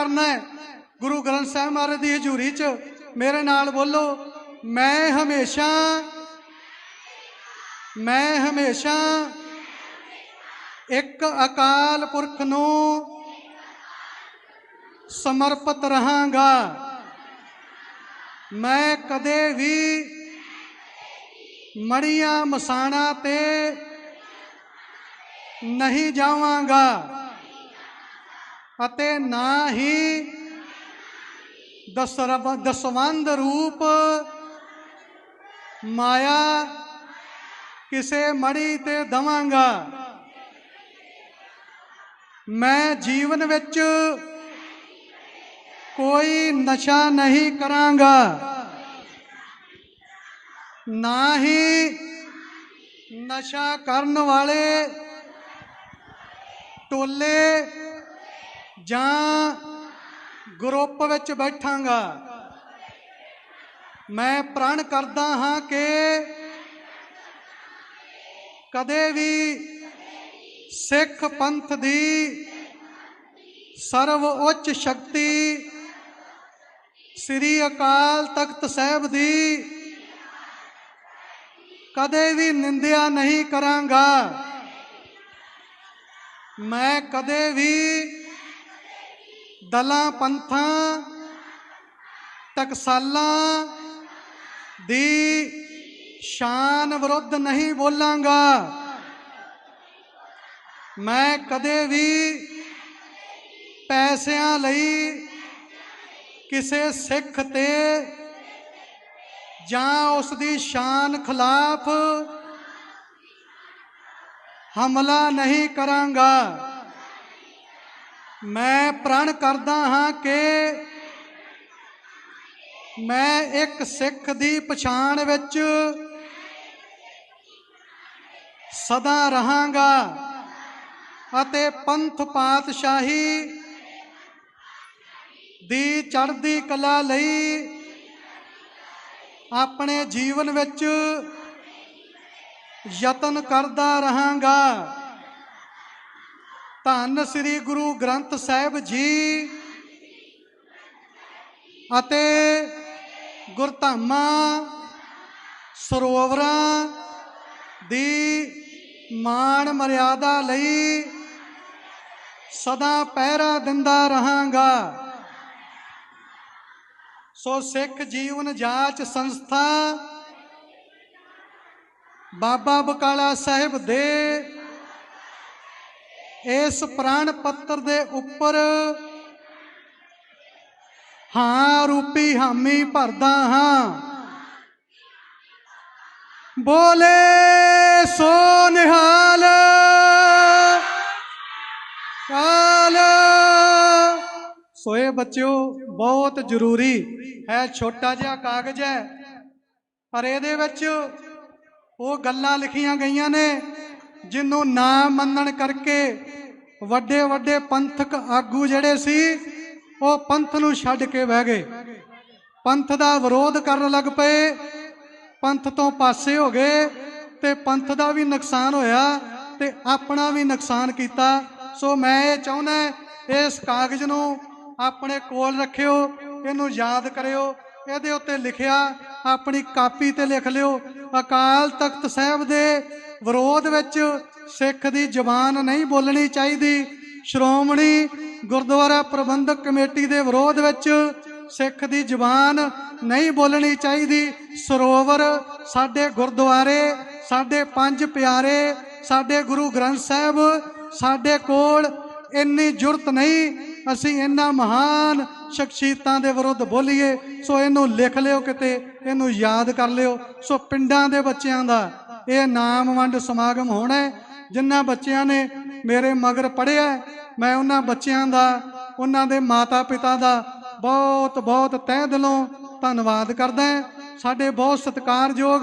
ਕਰਨਾ ਹੈ। ਗੁਰੂ ਗ੍ਰੰਥ ਸਾਹਿਬ ਮਹਾਰਾਜ ਦੀ ਹਜ਼ੂਰੀ 'ਚ ਮੇਰੇ ਨਾਲ ਬੋਲੋ, ਮੈਂ ਹਮੇਸ਼ਾ ਮੈਂ ਹਮੇਸ਼ਾ ਇੱਕ ਅਕਾਲ ਪੁਰਖ ਨੂੰ ਸਮਰਪਿਤ ਰਹਾਂਗਾ। ਮੈਂ ਕਦੇ ਵੀ ਮੜੀਆਂ ਮਸਾਣਾ ਤੇ ਨਹੀਂ ਜਾਵਾਂਗਾ। ਅਤੇ ਨਾ ਹੀ ਦਸਰਬ ਦਸਵੰਦ ਰੂਪ ਮਾਇਆ ਕਿਸੇ ਮੜੀ ਤੇ ਦਵਾਂਗਾ। ਮੈਂ ਜੀਵਨ ਵਿੱਚ ਕੋਈ ਨਸ਼ਾ ਨਹੀਂ ਕਰਾਂਗਾ। ਨਾ ਹੀ ਨਸ਼ਾ ਕਰਨ ਵਾਲੇ ਟੋਲੇ ਜਾਂ ਗਰੁੱਪ ਵਿੱਚ ਬੈਠਾਂਗਾ, ਮੈਂ ਪ੍ਰਣ ਕਰਦਾ ਹਾਂ ਕਿ ਕਦੇ ਵੀ ਸਿੱਖ ਪੰਥ ਦੀ ਸਰਵ ਉੱਚ ਸ਼ਕਤੀ ਸ੍ਰੀ ਅਕਾਲ ਤਖਤ ਸਾਹਿਬ ਦੀ ਕਦੇ ਵੀ ਨਿੰਦਿਆ ਨਹੀਂ ਕਰਾਂਗਾ। ਮੈਂ ਕਦੇ ਵੀ ਦਲਾਂ, ਪੰਥਾਂ, ਟਕਸਾਲਾਂ ਦੀ ਸ਼ਾਨ ਵਿਰੁੱਧ ਨਹੀਂ ਬੋਲਾਂਗਾ। ਮੈਂ ਕਦੇ ਵੀ ਪੈਸਿਆਂ ਲਈ ਕਿਸੇ ਸਿੱਖ ਤੇ ਜਾਂ ਉਸ ਦੀ ਸ਼ਾਨ ਖਿਲਾਫ ਹਮਲਾ ਨਹੀਂ ਕਰਾਂਗਾ। ਮੈਂ ਪ੍ਰਣ ਕਰਦਾ ਹਾਂ ਕਿ ਮੈਂ ਇੱਕ ਸਿੱਖ ਦੀ ਪਛਾਣ ਵਿੱਚ ਸਦਾ ਰਹਾਂਗਾ ਅਤੇ ਪੰਥ ਪਾਤਸ਼ਾਹੀ ਦੀ ਚੜ੍ਹਦੀ ਕਲਾ ਲਈ ਆਪਣੇ ਜੀਵਨ ਵਿੱਚ ਯਤਨ ਕਰਦਾ ਰਹਾਂਗਾ। ਧੰਨ ਸ੍ਰੀ ਗੁਰੂ ਗ੍ਰੰਥ ਸਾਹਿਬ ਜੀ ਅਤੇ ਗੁਰਧਾਮਾਂ ਸਰੋਵਰਾਂ ਦੀ ਮਾਣ ਮਰਿਆਦਾ ਲਈ ਸਦਾ ਪਹਿਰਾ ਦਿੰਦਾ ਰਹਾਂਗਾ। ਸੋ ਸਿੱਖ ਜੀਵਨ ਜਾਂਚ ਸੰਸਥਾ ਬਾਬਾ ਬਕਾਲਾ ਸਾਹਿਬ ਦੇ ਇਸ ਪ੍ਰਾਣ ਪੱਤਰ ਦੇ ਉੱਪਰ ਹਾਂ ਰੂਪੀ ਹਾਮੀ ਭਰਦਾ ਹਾਂ। ਬੋਲੇ ਸੋ ਨਿਹਾਲ, ਕਾਲ। ਸੋਏ ਬੱਚਿਓ, ਬਹੁਤ ਜ਼ਰੂਰੀ ਹੈ, ਛੋਟਾ ਜਿਹਾ ਕਾਗਜ਼ ਹੈ। ਪਰ ਇਹਦੇ ਵਿੱਚ ਉਹ ਗੱਲਾਂ ਲਿਖੀਆਂ ਗਈਆਂ ਨੇ। ਜਿਹਨੂੰ ਨਾ ਮੰਨਣ ਕਰਕੇ ਵੱਡੇ ਵੱਡੇ ਪੰਥਕ ਆਗੂ ਜਿਹੜੇ ਸੀ, ਉਹ ਪੰਥ ਨੂੰ ਛੱਡ ਕੇ ਬਹਿ ਗਏ। ਪੰਥ ਦਾ ਵਿਰੋਧ ਕਰਨ ਲੱਗ ਪਏ, ਪੰਥ ਤੋਂ ਪਾਸੇ ਹੋ ਗਏ ਤੇ ਪੰਥ ਦਾ ਵੀ ਨੁਕਸਾਨ ਹੋਇਆ ਤੇ ਆਪਣਾ ਵੀ ਨੁਕਸਾਨ ਕੀਤਾ। ਸੋ ਮੈਂ ਇਹ ਚਾਹੁੰਦਾ ਇਸ ਕਾਗਜ਼ ਨੂੰ ਆਪਣੇ ਕੋਲ ਰੱਖਿਓ, ਇਹਨੂੰ ਯਾਦ ਕਰਿਓ, ਇਹਦੇ ਉੱਤੇ ਲਿਖਿਆ, ਆਪਣੀ ਕਾਪੀ ਤੇ ਲਿਖ ਲਿਓ। ਅਕਾਲ ਤਖਤ ਸਾਹਿਬ ਦੇ ਵਿਰੋਧ ਵਿੱਚ ਸਿੱਖ ਦੀ ਜ਼ਬਾਨ ਨਹੀਂ ਬੋਲਣੀ ਚਾਹੀਦੀ। ਸ਼੍ਰੋਮਣੀ ਗੁਰਦੁਆਰਾ ਪ੍ਰਬੰਧਕ ਕਮੇਟੀ ਦੇ ਵਿਰੋਧ ਵਿੱਚ ਸਿੱਖ ਦੀ ਜ਼ਬਾਨ ਨਹੀਂ ਬੋਲਣੀ ਚਾਹੀਦੀ। ਸਰੋਵਰ, ਸਾਡੇ ਗੁਰਦੁਆਰੇ, ਸਾਡੇ ਪੰਜ ਪਿਆਰੇ, ਸਾਡੇ ਗੁਰੂ ਗ੍ਰੰਥ ਸਾਹਿਬ, ਸਾਡੇ ਕੋਲ ਇੰਨੀ ਜੁਰਤ ਨਹੀਂ, ਅਸੀਂ ਇੰਨਾ ਮਹਾਨ ਸ਼ਖਸੀਅਤਾਂ ਦੇ ਵਿਰੁੱਧ ਬੋਲੀਏ। ਸੋ ਇਹਨੂੰ ਲਿਖ ਲਿਓ ਕਿਤੇ, ਇਹਨੂੰ ਯਾਦ ਕਰ ਲਿਓ। ਸੋ ਪਿੰਡਾਂ ਦੇ ਬੱਚਿਆਂ ਦਾ ਇਹ ਨਾਮ ਵੰਡ ਸਮਾਗਮ ਹੋਣਾ ਹੈ। ਜਿਨ੍ਹਾਂ ਬੱਚਿਆਂ ਨੇ ਮੇਰੇ ਮਗਰ ਪੜਿਆ ਮੈਂ ਉਹਨਾਂ ਬੱਚਿਆਂ ਦਾ, ਉਹਨਾਂ ਦੇ ਮਾਤਾ ਪਿਤਾ ਦਾ ਬਹੁਤ ਬਹੁਤ ਤਹਿ ਦਿਲੋਂ ਧੰਨਵਾਦ ਕਰਦਾ ਹਾਂ। ਸਾਡੇ ਬਹੁਤ ਸਤਿਕਾਰਯੋਗ